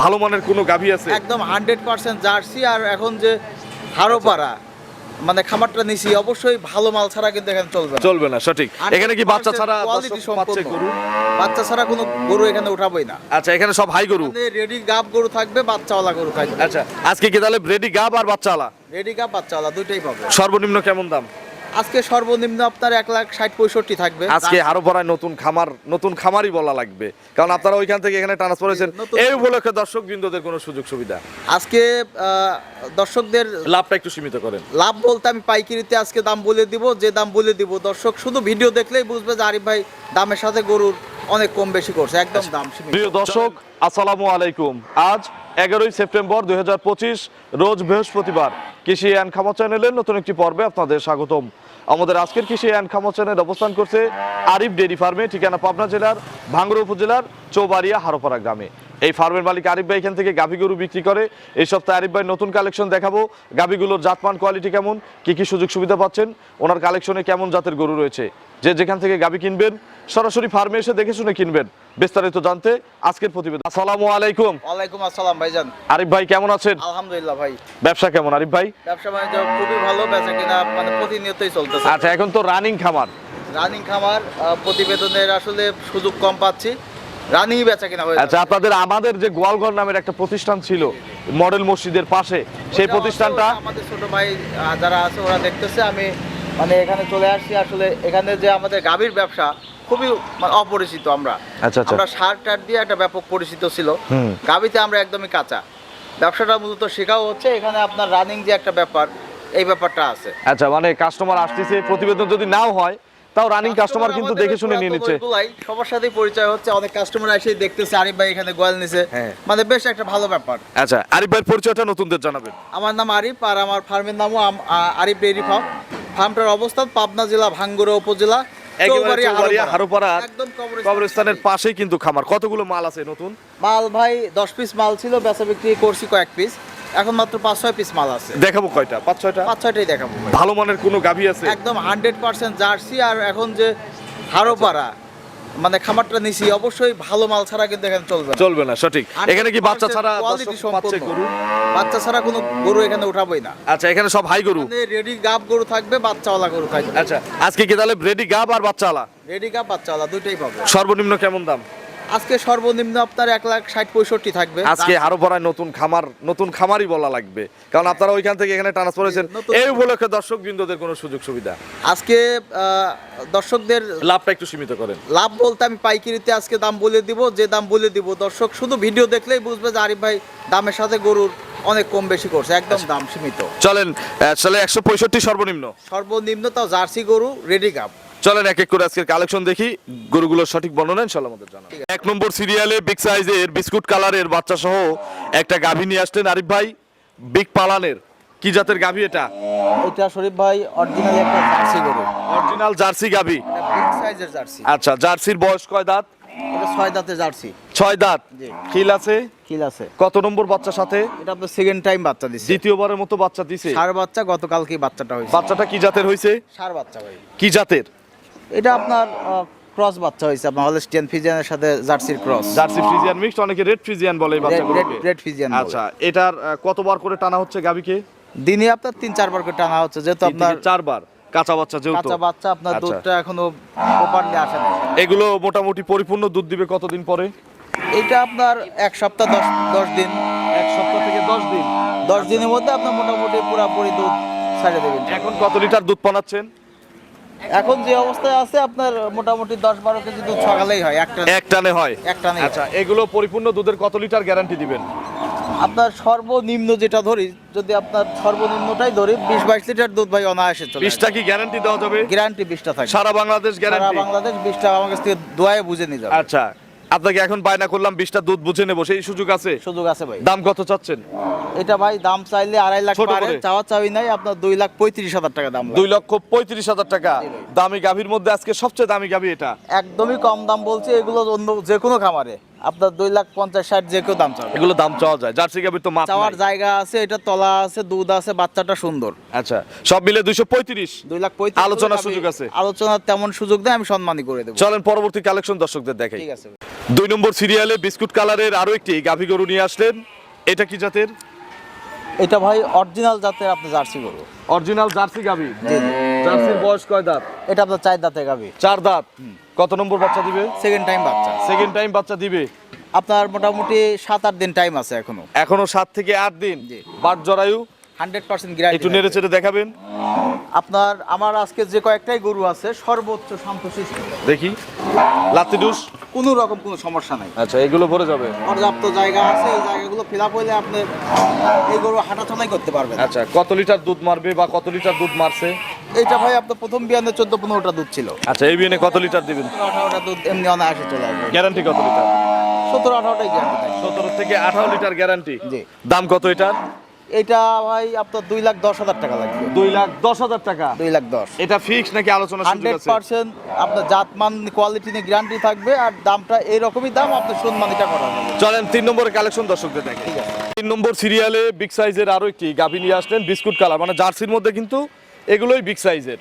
ভালো মানের কোনো গাভী আছে? একদম হান্ড্রেড পার্সেন্ট জার্সি আর এখন যে হাড়োপাড়া মানে খামারটা নিছি অবশ্যই ভালো মাল ছাড়া কিন্তু এখানে চলবে না। চলবে না সঠিক। এখানে কি বাচ্চা ছাড়া কোয়ালিটি পাচ্ছে গরু? বাচ্চা ছাড়া কোনো গরু এখানে উঠাবই না। আচ্ছা এখানে সব হাই গরু? রেডি গাব গরু থাকবে বাচ্চাওয়ালা গরু থাকবে। আচ্ছা আজকে কি তাহলে রেডি গাব আর বাচ্চা আলা রেডি গাব বাচ্চাওয়ালা দুইটাই পাবে। সর্বনিম্ন কেমন দাম? আজকে সর্বনিম্ন আপনার এক লাখ ষাট পঁয়ষট্টি থাকবে। আজকে আরও পড়ায় নতুন খামার নতুন খামারই বলা লাগবে। কারণ আপনারা ওইখান থেকে এখানে ট্রান্সফার হয়েছেন। এই উপলক্ষে দর্শক বৃন্দদের কোনো সুযোগ সুবিধা? আজকে দর্শকদের লাভটা একটু সীমিত করেন। লাভ বলতে আমি পাইকারিতে আজকে দাম বলে দিব যে দাম বলে দিব। দর্শক শুধু ভিডিও দেখলেই বুঝবে যে আরিফ ভাই দামের সাথে গরুর অনেক কম বেশি করছে একদম দাম সীমিত। প্রিয় দর্শক আসসালামু আলাইকুম। আজ এগারোই সেপ্টেম্বর দুই হাজার পঁচিশ রোজ বৃহস্পতিবার। কৃষি অ্যান্ড খামা চ্যানেলের নতুন একটি পর্বে আপনাদের স্বাগতম। আমাদের আজকের কৃষি অ্যান্ড খামো চ্যানেল অবস্থান করছে আরিফ ডেরি ফার্মে, ঠিকানা পাবনা জেলার ভাঙ্গুড়া উপজেলার, চৌবাড়িয়া, হারোপাড়া গ্রামে। এই ফার্মের মালিক আরিফ ভাই এখান থেকে গাভী গরু বিক্রি করে। এই সপ্তাহে আরিফ ভাই নতুন কালেকশন দেখাবো। গাভীগুলোর জাতমান কোয়ালিটি কেমন? কি কি সুযোগ সুবিধা পাচ্ছেন? ওনার কালেকশনে কেমন জাতের গরু রয়েছে? যে যেখান থেকে গাভী কিনবেন সরাসরি ফার্মে এসে দেখে শুনে কিনবেন। বিস্তারিত জানতে আজকের প্রতিবেদন। আসসালামু আলাইকুম। ওয়ালাইকুম আসসালাম ভাইজান। আরিফ ভাই কেমন আছেন? আলহামদুলিল্লাহ ভাই। ব্যবসা কেমন আরিফ ভাই? ব্যবসা বাণিজ্য খুবই ভালো বেচা কিনা মানে প্রতিনিয়তই চলতেছে। আচ্ছা এখন তো রানিং খামার। রানিং খামার প্রতিবেদনের আসলে সুযোগ কম পাচ্ছি। রানিং বেচা কিনা আচ্ছা আপনাদের আমাদের যে গোয়ালঘর নামের একটা প্রতিষ্ঠান ছিল মডেল মসজিদের পাশে সেই প্রতিষ্ঠানটা? আমাদের ছোট ভাই যারা আছে ওরা দেখতেছে। আমি মানে এখানে চলে আসছি। আসলে এখানে যে আমাদের গাভীর ব্যবসা খুবই মানে অপরিচিত আমরা। আচ্ছা, আচ্ছা। আমরা সার টার দিয়ে একটা ব্যাপক পরিচিত ছিল। গাভীতে আমরা একদমই কাঁচা। ব্যবসাটা মূলত শেখাও হচ্ছে। এখানে আপনার রানিং যে একটা ব্যাপার এই ব্যাপারটা আছে। আচ্ছা মানে কাস্টমার আসতেছে প্রতিবেদন যদি নাও হয় তাও রানিং কাস্টমার কিন্তু দেখে শুনে নিয়ে নিচ্ছে। সবার সাথেই পরিচয় হচ্ছে অনেক কাস্টমার এসে দেখতেছে আরিফ ভাই এখানে গোয়াল নিছে। হ্যাঁ। মানে বেশ একটা ভালো ব্যাপার। আচ্ছা আরিফ ভাইয়ের পরিচয়টা নতুনদের জানাবেন। আমার নাম আরিফ আর আমার ফার্মের নামও আরিফ ডেইরি ফার্ম। ফার্মটার অবস্থান পাবনা জেলা ভাঙ্গুরা উপজেলা। কবরস্থানের পাশেই কিন্তু খামার। কতগুলো মাল আছে নতুন? মাল ভাই দশ পিস মাল ছিল বেচা বিক্রি করছি কয়েক পিস এখন মাত্র পাঁচ ছয় পিস মাল আছে। দেখাবো কয়টা? পাঁচ ছয়টা? পাঁচ ছয়টাই দেখাবো। ভালো মানের কোনো গাভী আছে? একদম হান্ড্রেড পার্সেন্ট জার্সি আর এখন যে মানে খামারটা নিছি অবশ্যই ভালো মাল ছাড়া কিন্তু এখানে চলবে না। চলবে না সঠিক। এখানে কি বাচ্চা ছাড়া কোয়ালিটি গরু? বাচ্চা ছাড়া কোনো গরু এখানে উঠাবই না। আচ্ছা এখানে সব হাই গরু? রেডি গাব গরু থাকবে বাচ্চাওয়ালা গরু থাকবে। আচ্ছা আজকে কি তাহলে রেডি গাব আর বাচ্চা আলা রেডি গাব বাচ্চাওয়ালা দুইটাই পাবে। সর্বনিম্ন কেমন দাম? আজকে সর্বনিম্ন আপনার এক লাখ ষাট পঁয়ষট্টি থাকবে। আজকে আরও পড়ায় নতুন খামার নতুন খামারই বলা লাগবে। কারণ আপনারা ওইখান থেকে এখানে ট্রান্সফার হয়েছেন। এই উপলক্ষে দর্শক বৃন্দদের কোনো সুযোগ সুবিধা? আজকে দর্শকদের লাভটা একটু সীমিত করেন। লাভ বলতে আমি পাইকারিতে আজকে দাম বলে দিব যে দাম বলে দিব। দর্শক শুধু ভিডিও দেখলেই বুঝবে যে আরিফ ভাই দামের সাথে গরুর অনেক কম বেশি করছে একদম দাম সীমিত। চলেন চলে একশো পঁয়ষট্টি সর্বনিম্ন। সর্বনিম্ন তাও জার্সি গরু রেডি গাব। চলেন এক এক করে আজকের কালেকশন দেখি। গরুগুলোর সঠিক বর্ণনা ইনশাল্লাহ আমাদের জানা এক নম্বর সিরিয়ালে বিগ সাইজের বিস্কুট কালারের বাচ্চা সহ একটা গাভী নিয়ে আসলেন আরিফ ভাই। বিগ পালানের। কি জাতের গাভী এটা? এটা শরীফ ভাই অরিজিনাল একটা জার্সি গরু। অরিজিনাল জার্সি গাভী। বিগ সাইজের জার্সি। আচ্ছা জার্সির বয়স কয় দাঁত? এটা ছয় দাঁতের জার্সি। ছয় দাঁত। খিল আছে? কিল আছে। কত নম্বর বাচ্চার সাথে? এটা আপনার সেকেন্ড টাইম বাচ্চা দিচ্ছে দ্বিতীয়বারের মতো বাচ্চা দিছে। সার বাচ্চা গতকালকে বাচ্চাটা হয়েছে। বাচ্চাটা কি জাতের হয়েছে? সার বাচ্চা ভাই। কি জাতের? এটা আপনার ক্রস বাচ্চা হয়েছে আপনার হলস্টিয়ান ফিজিয়ানের সাথে জার্সির ক্রস জার্সি ফ্রিজিয়ান মিক্সড অনেকে রেড ফ্রিজিয়ান বলে এই রেড ফিজিয়ান আচ্ছা এটার কতবার করে টানা হচ্ছে গাভীকে দিনে আপনার তিন চারবার করে টানা হচ্ছে যেহেতু আপনার চারবার। কাঁচা বাচ্চা যেহেতু। কাঁচা বাচ্চা আপনার আচ্ছা। দুধটা এখনও প্রপারলি আসে না এগুলো মোটামুটি পরিপূর্ণ দুধ দিবে কতদিন পরে? এটা আপনার এক সপ্তাহ দশ দশ দিন। এক সপ্তাহ থেকে দশ দিন। দশ দিনের মধ্যে আপনার মোটামুটি পুরাপুরি দুধ ছাড়ে দেবেন। এখন কত লিটার দুধ পানাচ্ছেন এখন যে অবস্থায় আছে আপনার মোটামুটি দশ বারো কেজি দুধ সকালেই হয় একটা এক টানে হয়? একটা নেই। আচ্ছা এগুলো পরিপূর্ণ দুধের কত লিটার গ্যারান্টি দিবেন? আপনার সর্বনিম্ন যেটা ধরি যদি আপনার সর্বনিম্নটাই ধরি বিশ বাইশ লিটার দুধ ভাই অনায়াসে চলে বিশটা কি গ্যারান্টি দেওয়া যাবে? গ্যারান্টি বিশটা থাকে। সারা বাংলাদেশ সারা গ্যারান্টি? বাংলাদেশ বিশটা আমার কাছ থেকে দোয়ায় বুঝে নিয়ে যাবে। আচ্ছা আপনাকে এখন বায়না করলাম বিশটা দুধ বুঝে নেব। সেই সুযোগ আছে? সুযোগ আছে ভাই। দাম কত চাচ্ছেন? এটা ভাই দাম চাইলে আড়াই লাখ পারে চাওয়া চাওয়ি নাই আপনার দুই লাখ পঁয়ত্রিশ হাজার টাকা দাম দুই লক্ষ পঁয়ত্রিশ হাজার টাকা। দামি গাভীর মধ্যে আজকে সবচেয়ে দামি গাভী এটা? একদমই কম দাম বলছে এগুলো অন্য যে কোনো খামারে। আপনার দুই লাখ পঞ্চাশ ষাট যে কেউ দাম চাবে। এগুলো দাম চাওয়া যায়। জার্সি গাবির তো চাওয়ার জায়গা আছে এটা তলা আছে দুধ আছে বাচ্চাটা সুন্দর। আচ্ছা সব মিলে দুইশো পঁয়ত্রিশ। দুই লাখ পঁয়ত্রিশ আলোচনার সুযোগ আছে। আলোচনার তেমন সুযোগ দেয় আমি সম্মানই করে দেবো। চলেন পরবর্তী কালেকশন দর্শকদের দেখাই। ঠিক আছে। দুই নম্বর সিরিয়ালে বিস্কুট কালারের আরও একটি গাভী গরু নিয়ে আসলেন। এটা কি জাতের? এটা ভাই অরিজিনাল জাতের আপনি জার্সি গরু। অরিজিনাল জার্সি গাভী। জার্সির বয়স কয় দাঁত? এটা আপনার চার দাঁতে গাবি চার দাঁত। কত নম্বর বাচ্চা দিবে? সেকেন্ড টাইম বাচ্চা। সেকেন্ড টাইম বাচ্চা দিবে। আপনার মোটামুটি সাত আট দিন টাইম আছে এখনও। এখনও সাত থেকে আট দিন। বাট জরায়ু? হান্ড্রেড পার্সেন্ট গ্যারান্টি একটু নেড়ে চেড়ে দেখাবেন। আপনার আমার আজকে যে কয়েকটাই গরু আছে সর্বোচ্চ শান্তশিষ্ট দেখি। লাতিডুস কোনো রকম কোনো সমস্যা নাই। আচ্ছা এগুলো ভরে যাবে। পর্যাপ্ত জায়গা আছে এই জায়গাগুলো ফিল আপ হইলে আপনি এই গরু হাঁটাচলাই করতে পারবেন। আচ্ছা কত লিটার দুধ মারবে বা কত লিটার দুধ মারছে? এইটা ভাই আপনার প্রথম বিয়ানে চোদ্দ পনেরোটা দুধ ছিল। আচ্ছা এই বিয়ে কত লিটার দিবেন? আঠারোটা দুধ এমনি অনায়াসে চলে আসবে। গ্যারান্টি কত লিটার? সতেরো আঠারোটাই গ্যারান্টি সতেরো থেকে আঠারো লিটার গ্যারান্টি জি। দাম কত এটার? এটা ভাই আপনার দুই লাখ দশ হাজার টাকা লাগবে। দুই লাখ দশ হাজার টাকা? দুই লাখ দশ। এটা ফিক্স নাকি আলোচনা হান্ড্রেড পার্সেন্ট আপনার জাত মান কোয়ালিটি নিয়ে গ্যারান্টি থাকবে আর দামটা এইরকমই দাম আপনার সম্মানিটা করা চলেন তিন নম্বরের কালেকশন দর্শকদের দেখে ঠিক আছে। তিন নম্বর সিরিয়ালে বিগ সাইজের আরও একটি গাভী নিয়ে আসলেন বিস্কুট কালার। মানে জার্সির মধ্যে কিন্তু এগুলোই বিগ সাইজের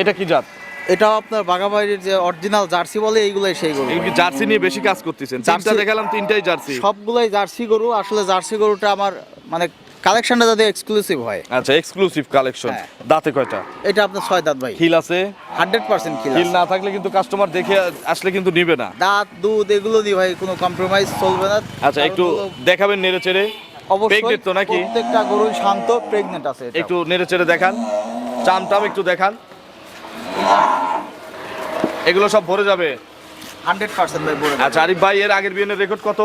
এটা কি জাত? এটা আপনার বাগাবাড়ির যে অরিজিনাল জার্সি বলে এইগুলোই সেই গরু। জার্সি নিয়ে বেশি কাজ করতেছেন। চারটা দেখালাম তিনটাই জার্সি। সবগুলোই জার্সি গরু। আসলে জার্সি গরুটা আমার মানে কালেকশনটা যাতে এক্সক্লুসিভ হয়। আচ্ছা এক্সক্লুসিভ কালেকশন হ্যাঁ। দাঁতে কয়টা? এটা আপনার ছয় দাঁত ভাই। হিল আছে? হান্ড্রেড পার্সেন্ট কিল হিল না থাকলে কিন্তু কাস্টমার দেখে আসলে কিন্তু নিবে না। দাঁত দুধ এগুলো দিয়ে ভাই কোনো কম্প্রোমাইজ চলবে না। আচ্ছা একটু দেখাবেন নেড়ে চেড়ে। অবশ্যই তো নাকি? প্রত্যেকটা গরুই শান্ত প্রেগনেন্ট আছে একটু নেড়ে চেড়ে দেখান। চাম টাম একটু দেখান। এগুলো সব ভরে যাবে? হান্ড্রেড পার্সেন্ট ভাই বলে আচ্ছা আরিফ ভাই এর আগের বিয়ের রেকর্ড কত?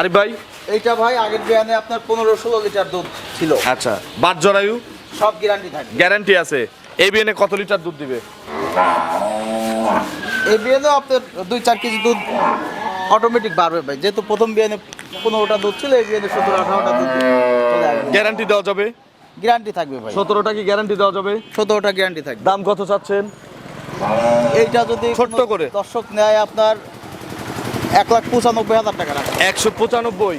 আরিফ ভাই? এইটা ভাই আগের বিয়ানে আপনার পনেরো ষোলো লিটার দুধ ছিল। আচ্ছা বাট জরায়ু? সব গ্যারান্টি থাকবে। গ্যারান্টি আছে। এই বিয়েনে কত লিটার দুধ দিবে? এই বিয়ানেও আপনার দুই চার কেজি দুধ অটোমেটিক বাড়বে ভাই। যেহেতু প্রথম বিয়ানে পনেরোটা দুধ ছিল এই বিয়ানে সতেরো আঠারোটা দুধ গ্যারান্টি দেওয়া যাবে? গ্যারান্টি থাকবে ভাই। সতেরোটা কি গ্যারান্টি দেওয়া যাবে? সতেরোটা গ্যারান্টি থাকবে। দাম কত চাচ্ছেন? এইটা যদি ছোট্ট করে। দর্শক নেয় আপনার এক লাখ পঁচানব্বই হাজার টাকা একশো পঁচানব্বই।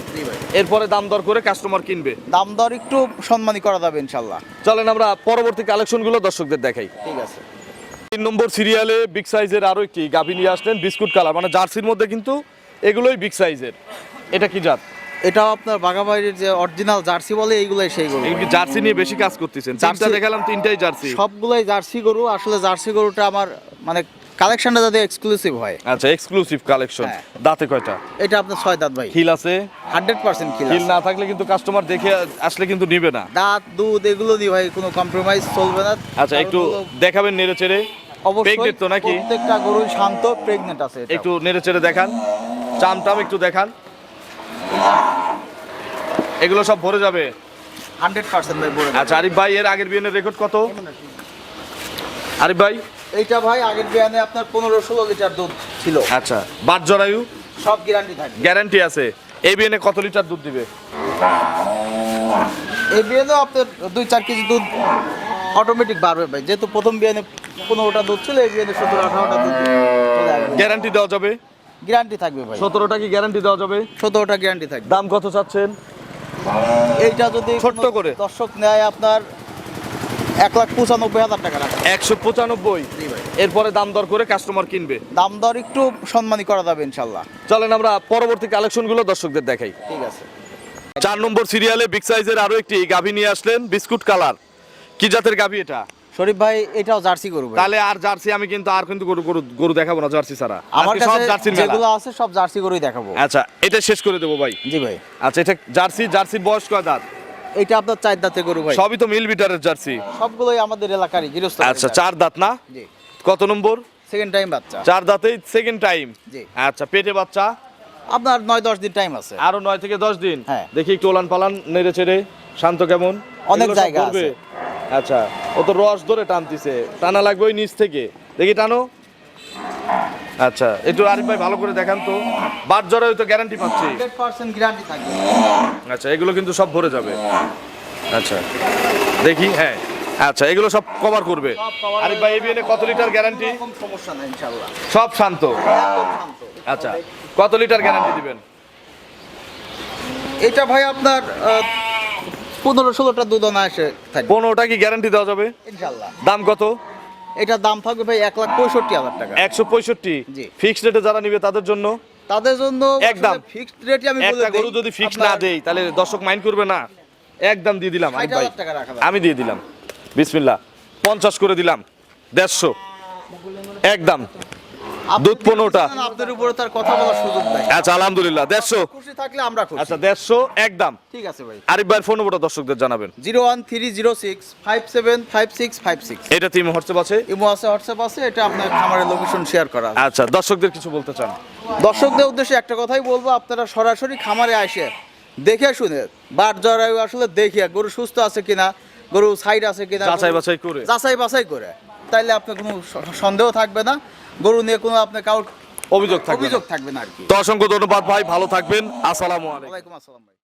এরপরে দাম দর করে কাস্টমার কিনবে। দাম দর একটু সম্মানী করা যাবে ইনশাল্লাহ। চলেন আমরা পরবর্তী কালেকশনগুলো দর্শকদের দেখাই। ঠিক আছে। তিন নম্বর সিরিয়ালে বিগ সাইজের আরও একটি গাভী নিয়ে আসলেন বিস্কুট কালার। মানে জার্সির মধ্যে কিন্তু এগুলোই বিগ সাইজের এটা কি জাত? এটাও আপনার বাগাবাড়ির যে অরিজিনাল জার্সি বলে এইগুলোই সেই গরু। জার্সি নিয়ে বেশি কাজ করতেছেন। চারটা জার্সি- দেখালাম তিনটাই জার্সি। সবগুলোই জার্সি গরু। আসলে জার্সি গরুটা আমার মানে কালেকশনটা যাতে এক্সক্লুসিভ হয়। আচ্ছা এক্সক্লুসিভ কালেকশন হ্যাঁ। দাঁতে কয়টা? এটা আপনার ছয় দাঁত ভাই। হিল আছে? হান্ড্রেড পার্সেন্ট হিল না থাকলে কিন্তু কাস্টমার দেখে আসলে কিন্তু নিবে না। দাঁত দুধ এগুলো দিয়ে ভাই কোনো কম্প্রোমাইজ চলবে না। আচ্ছা একটু দেখাবেন নেড়ে চেড়ে। অবশ্যই তো নাকি? প্রত্যেকটা গরুই শান্ত প্রেগনেন্ট আছে এটা। একটু নেড়ে চেড়ে দেখান। চাম টাম একটু দেখান। এগুলো সব ভরে যাবে? হান্ড্রেড পার্সেন্ট ভাই বলে আচ্ছা আরিফ ভাই এর আগের বিয়ের রেকর্ড কত? আরিফ ভাই? এইটা ভাই আগের বিয়ানে আপনার পনেরো ষোলো লিটার দুধ ছিল। আচ্ছা বাট জরায়ু? সব গ্যারান্টি থাকে গ্যারান্টি আছে। এই বিয়েনে কত লিটার দুধ দিবে? এই বিয়ানেও আপনার দুই চার কেজি দুধ অটোমেটিক বাড়বে ভাই। যেহেতু প্রথম বিয়ানে পনেরোটা দুধ ছিল এই বিয়ানে সতেরো আঠারোটা দুধ গ্যারান্টি দেওয়া যাবে? গ্যারান্টি থাকবে ভাই। সতেরোটা কি গ্যারান্টি দেওয়া যাবে? সতেরোটা গ্যারান্টি থাকবে। দাম কত চাচ্ছেন? এইটা যদি ছোট্ট করে। দর্শক নেয় আপনার এক লাখ পঁচানব্বই হাজার টাকা একশো পঁচানব্বই? এরপরে দাম দর করে কাস্টমার কিনবে? দাম দর একটু সম্মানী করা যাবে ইনশাল্লাহ। চলেন আমরা পরবর্তী কালেকশনগুলো দর্শকদের দেখাই। ঠিক আছে। চার নম্বর সিরিয়ালে বিগ সাইজের আরও একটি গাভী নিয়ে আসলেন বিস্কুট কালার। কি জাতের গাভী এটা? শরীফ ভাই এটাও জার্সি গরু তাহলে আর জার্সি আমি কিন্তু আর কিন্তু গরু গরু গরু দেখাবো না জার্সি ছাড়া। আমার সব মেলা। যেগুলো আছে সব জার্সি গরুই দেখাবো। আচ্ছা এটা শেষ করে দেবো ভাই। জি ভাই। আচ্ছা এটা জার্সি জার্সির বয়স কয় দাঁত? এটা আপনার চার দাঁতে গরু ভাই। সবই তো মিল বিটারের জার্সি। সবগুলোই আমাদের এলাকারই গৃহস্থ আচ্ছা চার দাঁত না? জি। কত নম্বর? সেকেন্ড টাইম বাচ্চা। চার দাঁতেই সেকেন্ড টাইম জি। আচ্ছা পেটে বাচ্চা? আপনার নয় দশ দিন টাইম আছে। আরও নয় থেকে দশ দিন? হ্যাঁ। দেখি একটু ওলান পালান নেড়ে চেড়ে শান্ত কেমন? অনেক জায়গা আছে। আচ্ছা ও তো রস ধরে টানতিছে। টানা লাগবে ওই নিচ থেকে। দেখি টানো। আচ্ছা একটু আরিফ ভাই ভালো করে দেখান তো। বাট জরায় তো গ্যারান্টি পাচ্ছি। গ্যারান্টি থাকবে। আচ্ছা এগুলো কিন্তু সব ভরে যাবে। আচ্ছা দেখি হ্যাঁ। আচ্ছা এগুলো সব কভার করবে। আরিফ ভাই বিয়ে কত লিটার গ্যারান্টি সমস্যা নাই ইনশাল্লাহ সব শান্ত। আচ্ছা কত লিটার গ্যারান্টি দিবেন? এটা ভাই আপনার পনেরো ষোলোটা দুধ এসে থাকবে। পনেরোটা কি গ্যারান্টি দেওয়া যাবে? ইনশাল্লাহ দাম কত? এটার দাম থাকবে ভাই এক লাখ পঁয়ষট্টি হাজার টাকা। একশো পঁয়ষট্টি? জি। ফিক্সড রেটে যারা নিবে তাদের জন্য? তাদের জন্য একদম। ফিক্সড রেটে আমি বলে একটা গরু যদি ফিক্স না দেই তাহলে দর্শক মাইন্ড করবে না। একদম দিয়ে দিলাম আরিফ 60,000 ভাই। আমি দিয়ে দিলাম। বিসমিল্লাহ। পঞ্চাশ করে দিলাম। দেড়শো। একদম। দুধ পনেরোটা। দিচ্ছেন, আপনার উপরে তার কথা বলার সুযোগ নাই। আচ্ছা আলহামদুলিল্লাহ। দেড়শো। খুশি থাকলে আমরা খুশি। আচ্ছা দেড়শো একদম। ঠিক আছে ভাই। আরিফ ভাইয়ের ফোন নম্বরটা দর্শকদের জানাবেন। Zero one three zero six five seven five six five six. এটা হোয়াটসঅ্যাপ আছে? ইমো আছে হোয়াটসঅ্যাপ আছে এটা আপনার খামারের লোকেশন শেয়ার করা আচ্ছা দর্শকদের কিছু বলতে চান? দর্শকদের উদ্দেশ্যে একটা কথাই বলব আপনারা সরাসরি খামারে আসে দেখে শুনে বার জরায়ু আসলে দেখিয়া গরু সুস্থ আছে কিনা গরু সাইড আছে কিনা যাচাই বাছাই করে। যাচাই বাছাই করে। তাইলে আপনার কোনো সন্দেহ থাকবে না। গরু নিয়ে কোনো আপনার কারোর অভিযোগ থাকবে অভিযোগ না। থাকবে না আর কি। তো অসংখ্য ধন্যবাদ ভাই ভালো থাকবেন। আসসালামু আলাইকুম। আসসালাম ভাই।